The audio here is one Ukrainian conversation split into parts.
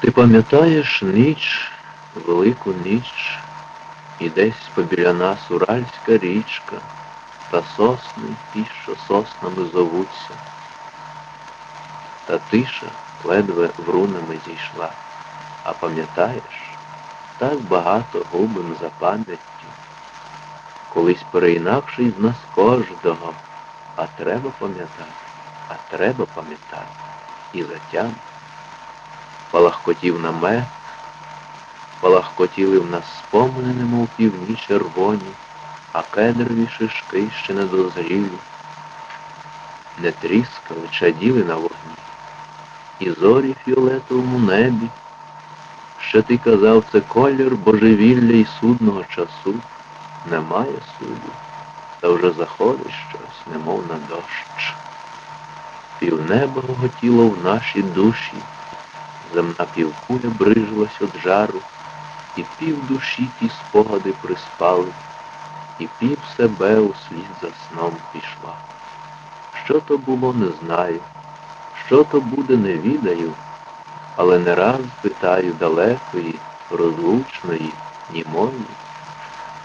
Ти пам'ятаєш ніч, велику ніч, і десь побіля нас Уральська річка, та сосни ті, що соснами зовуться, та тиша ледве врунами зійшла. А пам'ятаєш, так багато губим за пам'яттю, колись переінакший з нас кожного, а треба пам'ятати, а треба пам'ятати і затям. Палахкотів намет, палахкотіли в нас спомини, немов півні червоні, а кедрові шишки ще не дозрілі, не тріскали, чаділи на вогні, і зорі фіолетовому небі, що ти казав, це колір божевілля і судного часу, немає суду, та вже заходить щось, немов на дощ. Півнеба готіло в нашій душі, земна півкуля брижилась від жару, і пів душі ті спогади приспали, і пів себе услід за сном пішла. Що то було, не знаю, що то буде, не відаю, але не раз питаю далекої, розлучної, німої.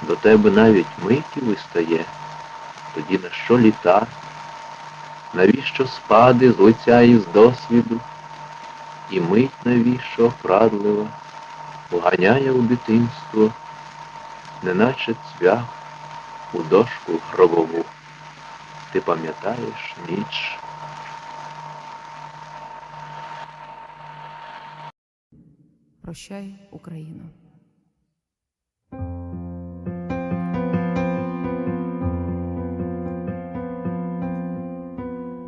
До тебе навіть миті вистає, тоді на що літа? Навіщо спади з лиця і з досвіду? І мить навіщо оправдлива, уганяє у дитинство, неначе цвях у дошку гробову. Ти пам'ятаєш ніч? Прощай, Україно.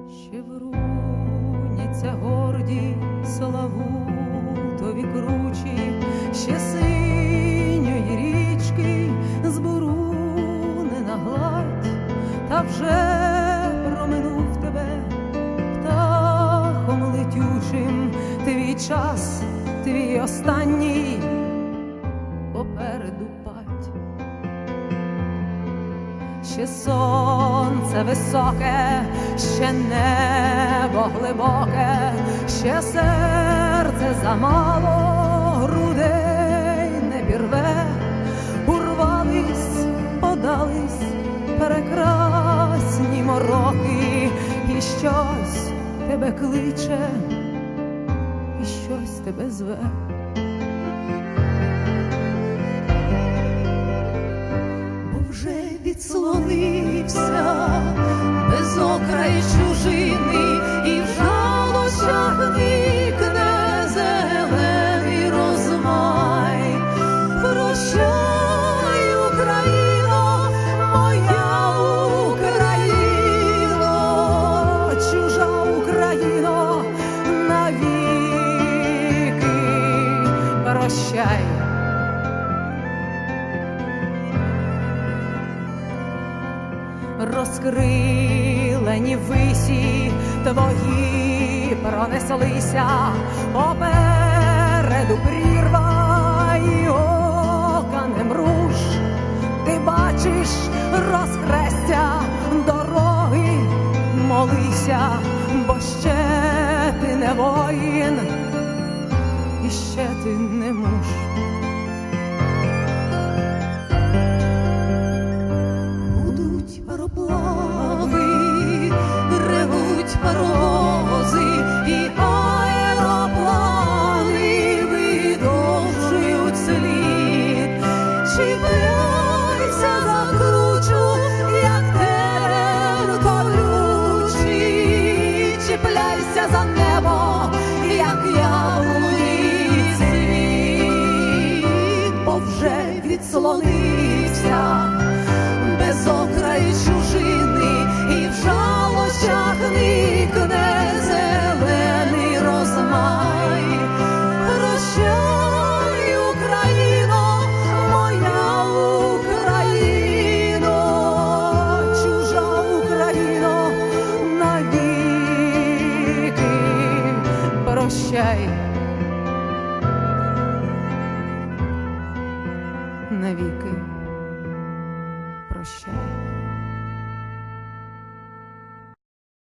Ще вруняться горді Славутові кручі, ще синьої річки збурунена гладь, та вже проминув тебе птахом летючим твій час, твій останній попереду пать. Ще сонце високе, ще небо глибоке, ще серце замало, грудей не пірве, урвались, подались прекрасні мороки, і щось тебе кличе, і щось тебе зве. бо вже відслонився без окрай чужини, прощай. розкрилені висі твої пронеслися попереду прірва і ще ти не муж. Гудуть пароплави, ревуть парози, і аероплани видовжують слід. Чіпляйся за кручу, як терен колючий, чіпляйся за відслонився без окраї чужини, і в жалощах никне vie que